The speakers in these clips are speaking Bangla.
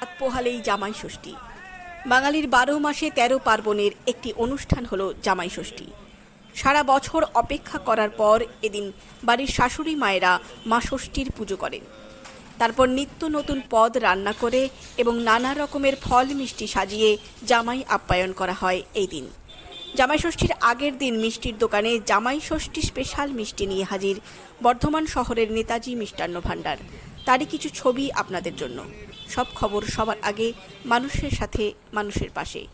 রাত পোহালেই জামাই ষষ্ঠী। বাঙালির বারো মাসে তেরো পার্বণের একটি অনুষ্ঠান হলো জামাই ষষ্ঠী। সারা বছর অপেক্ষা করার পর এদিন বাড়ির শাশুড়ি মায়েরা মা ষষ্ঠীর পুজো করেন। তারপর নিত্য নতুন পদ রান্না করে এবং নানা রকমের ফল মিষ্টি সাজিয়ে জামাই আপ্যায়ন করা হয় এই দিন। জামাই ষষ্ঠীর আগের দিন মিষ্টির দোকানে জামাই ষষ্ঠী স্পেশাল মিষ্টি নিয়ে হাজির বর্ধমান শহরের নেতাজি মিষ্টান্ন ভাণ্ডার। তারই কিছু ছবি আপনাদের জন্য। সব খবর সবার আগে মানুষের সাথে, মানুষের পাশে।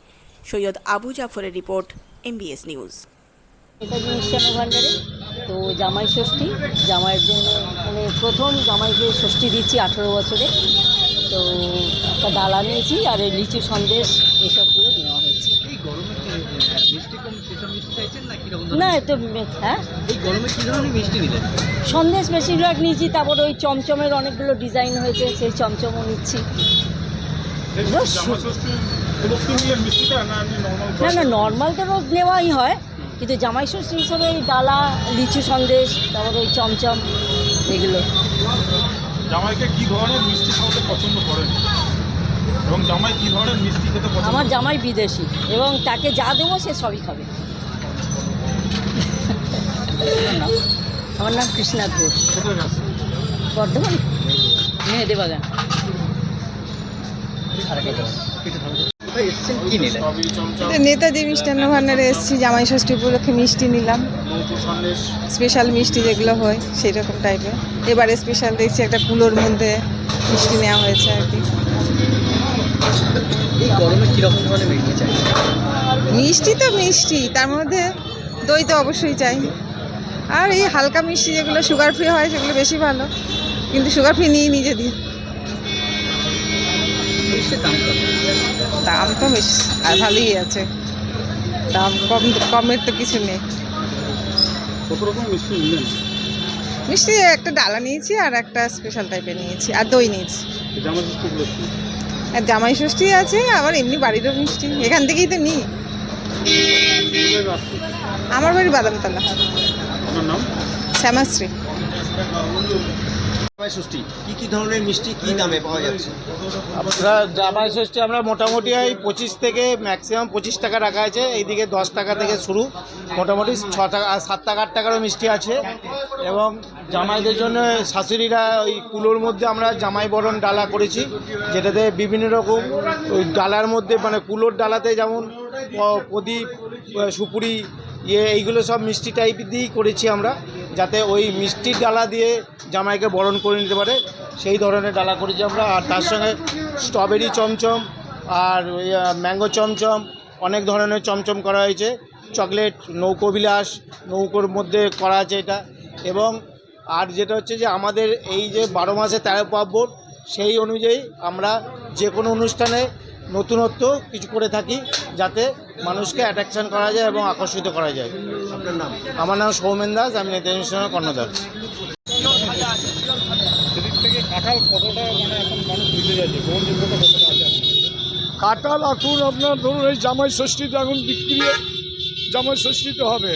সৈয়দ আবু জাফরের রিপোর্ট, এমবিএস নিউজ। ভাণ্ডারে? তো জামাই ষষ্ঠী, জামাইয়ের জন্য মানে প্রথম জামাইকে ষষ্ঠী দিচ্ছি আঠেরো বছরে। তো একটা ডালা নিয়েছি আর লিচু সন্দেশ এসবগুলো নেওয়া হয়েছে এই গরমে কি, আহ, মিষ্টি কম সেসব মিষ্টি চাইছেন না? এতো হ্যাঁ? এই গরমে কি ধরনের মিষ্টি সন্দেশ বেশিরভাগ নিয়েছি তারপর ওই চমচমের অনেকগুলো ডিজাইন হয়েছে সেই চমচমও নিচ্ছি। না না নর্মাল তো রোজ নেওয়াই হয় কিন্তু জামাই ষষ্ঠী হিসাবে ওই ডালা লিচু সন্দেশ তারপর ওই চমচম এগুলো। জামাইকে কি ধরনের মিষ্টি খাওয়াতে পছন্দ করেন? এবং জামাই কি ধরনের মিষ্টি খেতে পছন্দ আমার জামাই বিদেশি এবং তাকে যা দেবো সে সবই খাবে। আমার নাম। কৃষ্ণা ঘোষ। বর্ধমান। মেহেদে বাগান। নেতাজি মিষ্টান্ন ভান্ডারে এসেছি জামাই ষষ্ঠী উপলক্ষে মিষ্টি নিলাম। স্পেশাল মিষ্টি যেগুলো হয় সেই রকম টাইপের এবারে স্পেশাল দেখছি একটা কুলোর মধ্যে মিষ্টি নেওয়া হয়েছে আর কি। মিষ্টি তো মিষ্টি তার মধ্যে দই তো অবশ্যই চাই। আর এই হালকা মিষ্টি যেগুলো সুগার ফ্রি হয় সেগুলো বেশি ভালো। কিন্তু সুগার ফ্রি নিই নিজে দিই। মিষ্টির দাম তো। বেশ আর ভালোই আছে। দাম কম কমের তো কিছু নেই। মিষ্টি একটা ডালা নিয়েছি আর একটা স্পেশাল টাইপের নিয়েছি আর দই নিয়েছি। জামাই ষষ্ঠী আর জামাই ষষ্ঠী আছে আবার এমনি বাড়িরও মিষ্টি। এখান থেকেই তো নিই? আমার বাড়ি বাদামতলা। আপনার নাম? শ্যামাশ্রী। জামাই ষষ্ঠী কি কি ধরনের মিষ্টি কি দামে পাওয়া যাচ্ছে? আমরা জামাই ষষ্ঠী আমরা মোটামুটি এই পঁচিশ থেকে ম্যাক্সিমাম পঁচিশ টাকা রাখা আছে এইদিকে দশ টাকা থেকে শুরু। মোটামুটি ছ টাকা সাত টাকা আট টাকারও মিষ্টি আছে। এবং জামাইদের জন্য শাশুড়িরা ওই কুলোর মধ্যে আমরা জামাই বরণ ডালা করেছি যেটাতে বিভিন্ন রকম ওই ডালার মধ্যে মানে কুলোর ডালাতে যেমন প্রদীপ সুপুরি ইয়ে এইগুলো সব মিষ্টি টাইপ দিয়েই করেছি আমরা, যাতে ওই মিষ্টির ডালা দিয়ে জামাইকে বরণ করে নিতে পারে, সেই ধরনের ডালা করেছি আমরা। আর তার সঙ্গে স্ট্রবেরি চমচম, আর ম্যাঙ্গো চমচম, অনেক ধরনের চমচম করা হয়েছে। চকলেট নৌকো বিলাস, নৌকোর মধ্যে করা আছে এটা। এবং আর যেটা হচ্ছে যে আমাদের এই যে বারো মাসে তেরো পার্বণ, সেই অনুযায়ী আমরা যে কোনো অনুষ্ঠানে নতুনত্ব কিছু করে থাকি। যাতে মানুষকে অ্যাট্রাকশন করা যায় এবং আকর্ষিত করা যায়। আপনার নাম? আমার নাম সৌমেন দাস আমি নেতাজি মিশনের কর্ণধার কাঁঠাল কতটা মানে এখন মানুষ নিতে যাচ্ছে গ্রহণযোগ্যতা কতটা আছে? আপনার? কাঁঠাল এখন আপনার ধরুন এই জামাই ষষ্ঠীতে এখন বিক্রি জামাই ষষ্ঠীতে হবে।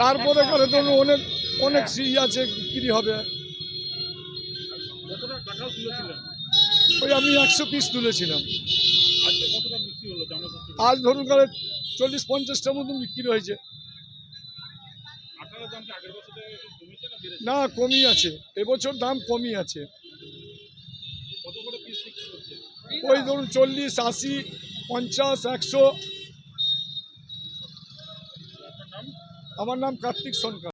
তারপরে করে ধরুন অনেক অনেক সিই আছে বিক্রি হবে। ওই আমি একশো পিস তুলেছিলাম আজকে কতটা বিক্রি হলো জামাই ষষ্ঠী আজ ধরুন করে চল্লিশ পঞ্চাশটার মতন বিক্রি হয়েছে। না কমই আছে। এবছর দাম কমই আছে। ওই ধরুন চল্লিশ আশি পঞ্চাশ একশো। আমার নাম কার্তিক সরকার।